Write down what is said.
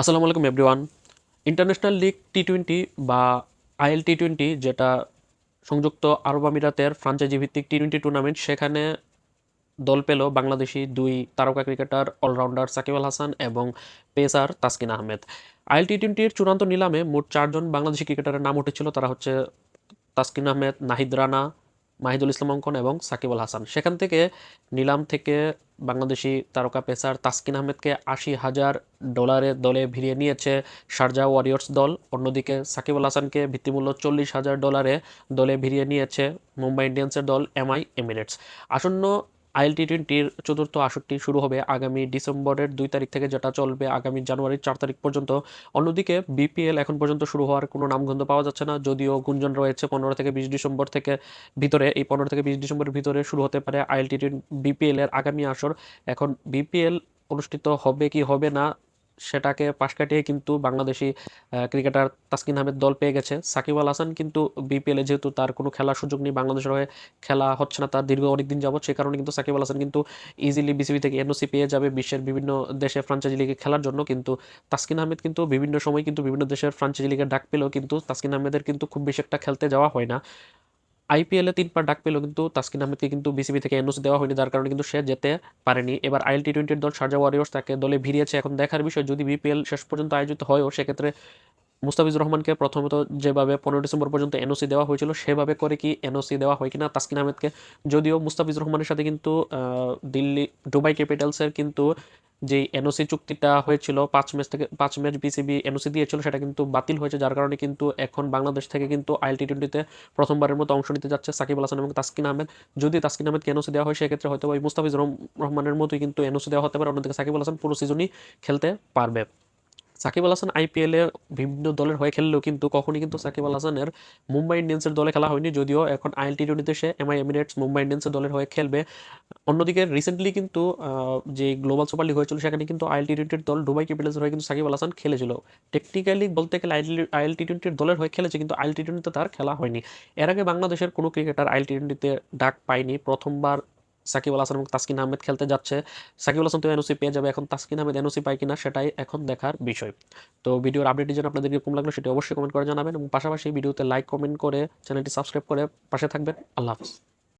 আসসালামু আলাইকুম everyone international league T twenty বা আইএল টি টোয়েন্টি যেটা সংযুক্ত আরব আমিরাতের ফ্রাঞ্চাইজি ভিত্তিক টি টোয়েন্টি টুর্নামেন্ট সেখানে দল পেল বাংলাদেশি দুই তারকা ক্রিকেটার অলরাউন্ডার সাকিব আল হাসান এবং pacer Taskin Ahmed. IL T টোয়েন্টির চূড়ান্ত নিলামে মোট চারজন বাংলাদেশি ক্রিকেটারের নাম উঠেছিল, তারা হচ্ছে তাসকিন আহমেদ, নাহিদ রানা, মাহিদুল ইসলাম অঙ্কন এবং সাকিব আল হাসান। সেখান থেকে নিলাম থেকে বাংলাদেশি তারকা পেসার তাসকিন আহমেদকে আশি হাজার ডলারে দলে ভিড়িয়ে নিয়েছে শারজা ওয়ারিয়র্স দল। অন্যদিকে সাকিব আল হাসানকে ভিত্তিমূল্য চল্লিশ হাজার ডলারে দলে ভিড়িয়ে নিয়েছে মুম্বাই ইন্ডিয়ান্সের দল এমআই এমিরেটস। আসন্ন আইএল টি টোয়েন্টির চতুর্থ আসরটি শুরু হবে আগামী ডিসেম্বরের দুই তারিখ থেকে, যেটা চলবে আগামী জানুয়ারির চার তারিখ পর্যন্ত। অন্যদিকে বিপিএল এখন পর্যন্ত শুরু হওয়ার কোনো নামগন্ধ পাওয়া যাচ্ছে না, যদিও গুঞ্জন রয়েছে পনেরো থেকে বিশ ডিসেম্বর থেকে ভিতরে। এই পনেরো থেকে বিশ ডিসেম্বরের ভিতরে শুরু হতে পারে আইএল টি বিপিএল এর আগামী আসর। এখন বিপিএল অনুষ্ঠিত হবে কি হবে না সেটাকে পাশ কাটিয়ে কিন্তু বাংলাদেশি ক্রিকেটার তাসকিন আহমেদ দল পেয়ে গেছে। সাকিব আল হাসান কিন্তু বিপিএলে যেহেতু তার কোনো খেলার সুযোগ নেই, বাংলাদেশের হয়ে খেলা হচ্ছে না, তার দীর্ঘ অনেক দিন যাবত সেই কারণে কিন্তু সাকিব আল হাসান কিন্তু ইজিলি বিসিবি থেকে এনওসি পেয়ে যাবে বিশ্বের বিভিন্ন দেশে ফ্রাঞ্চাইজি লিগে খেলার জন্য। কিন্তু তাসকিন আহমেদ কিন্তু বিভিন্ন সময় কিন্তু বিভিন্ন দেশের ফ্রাঞ্চাইজি লিগে ডাক পেলেও কিন্তু তাসকিন আহমেদের কিন্তু খুব বেশি একটা খেলতে যাওয়া হয় না। আইপিএলে তিনবার ডাক পেলেও কিন্তু তাসকিন আহমেদকে কিন্তু বিসিবি থেকে এনওসি দেওয়া হয়নি, যার কারণে কিন্তু সে যেতে পারেনি। এবার আইএল টি টোয়েন্টির দল সার্জা ওয়ারিয়র্স তাকে দলে ভিড়িয়েছে। এখন দেখার বিষয়, যদি বিপিএল শেষ পর্যন্ত আয়োজিত হয়ও, সেক্ষেত্রে মুস্তাফিজুর রহমানকে প্রথমত যেভাবে পনেরো ডিসেম্বর পর্যন্ত এনওসি দেওয়া হয়েছিল, সেভাবে করে কি এনওসি দেওয়া হয় কিনা তাসকিন আহমেদকে। যদিও মুস্তাফিজুর রহমানের সাথে কিন্তু দিল্লি, দুবাই ক্যাপিটালসের কিন্তু যে এনওসি চুক্তিটা হয়েছিল, পাঁচ ম্যাচ থেকে, পাঁচ ম্যাচ বিসিবি এনওসি দিয়েছিল, সেটা কিন্তু বাতিল হয়েছে, যার কারণে কিন্তু এখন বাংলাদেশ থেকে কিন্তু আইএল টি টোয়েন্টিতে প্রথমবারের মতো অংশ নিতে যাচ্ছে সাকিব আল হাসান এবং তাসকিন আহমেদ। যদি তাসকিন আহমেদকে এনওসি দেওয়া হয়, সেক্ষেত্রে হয়তো ওই মুস্তাফিজুর রহম- রহমানের মতোই কিন্তু এনওসি দেওয়া হতে পারে, অন্যদিকে সাকিব আল হাসান পুরো সিজনই খেলতে পারবে। সাকিব আল হাসান আইপিএল বিভিন্ন দলের হয়ে খেললেও কিন্তু কখনই কিন্তু সাকিব আল হাসানের মুম্বাই ইন্ডিয়ান্সের দলে খেলা হয়নি। যদিও এখন আইএল টি টোয়েন্টিতে সে এমআই এমিরেটস মুম্বাই ইন্ডিয়ান্সের দলের হয়ে খেলবে। অন্যদিকে রিসেন্টলি কিন্তু যে গ্লোবাল সুপার লিগ হয়েছিল, সেখানে কিন্তু আইএল টি টোয়েন্টির দল দুবাই ক্যাপিটালসের হয়ে কিন্তু সাকিব আল হাসান খেলেছিল। টেকনিক্যালি বলতে গেলে আইএল টি টোয়েন্টির দলের হয়ে খেলেছে, কিন্তু আইএল টি টোয়েন্টিতে তার খেলা হয়নি। এর আগে বাংলাদেশের কোনো ক্রিকেটার আইএল টি টোয়েন্টিতে ডাক পায়নি। প্রথমবার সাকিব আল হাসান এবং তাসকিন আহমেদ খেলতে যাচ্ছে। সাকিব আল হাসান তো এনওসি পেয়ে যাবে, এখন তাসকিন আহমেদ এনওসি পায় কিনা সেটাই এখন দেখার বিষয়। তো ভিডিওর আপডেটের জন্য আপনাদের কীরকম লাগল সেটি অবশ্যই কমেন্ট করে জানাবেন এবং পাশাপাশি ভিডিওতে লাইক কমেন্ট করে চ্যানেলটি সাবস্ক্রাইব করে পাশে থাকবেন। আল্লাহ হাফিজ।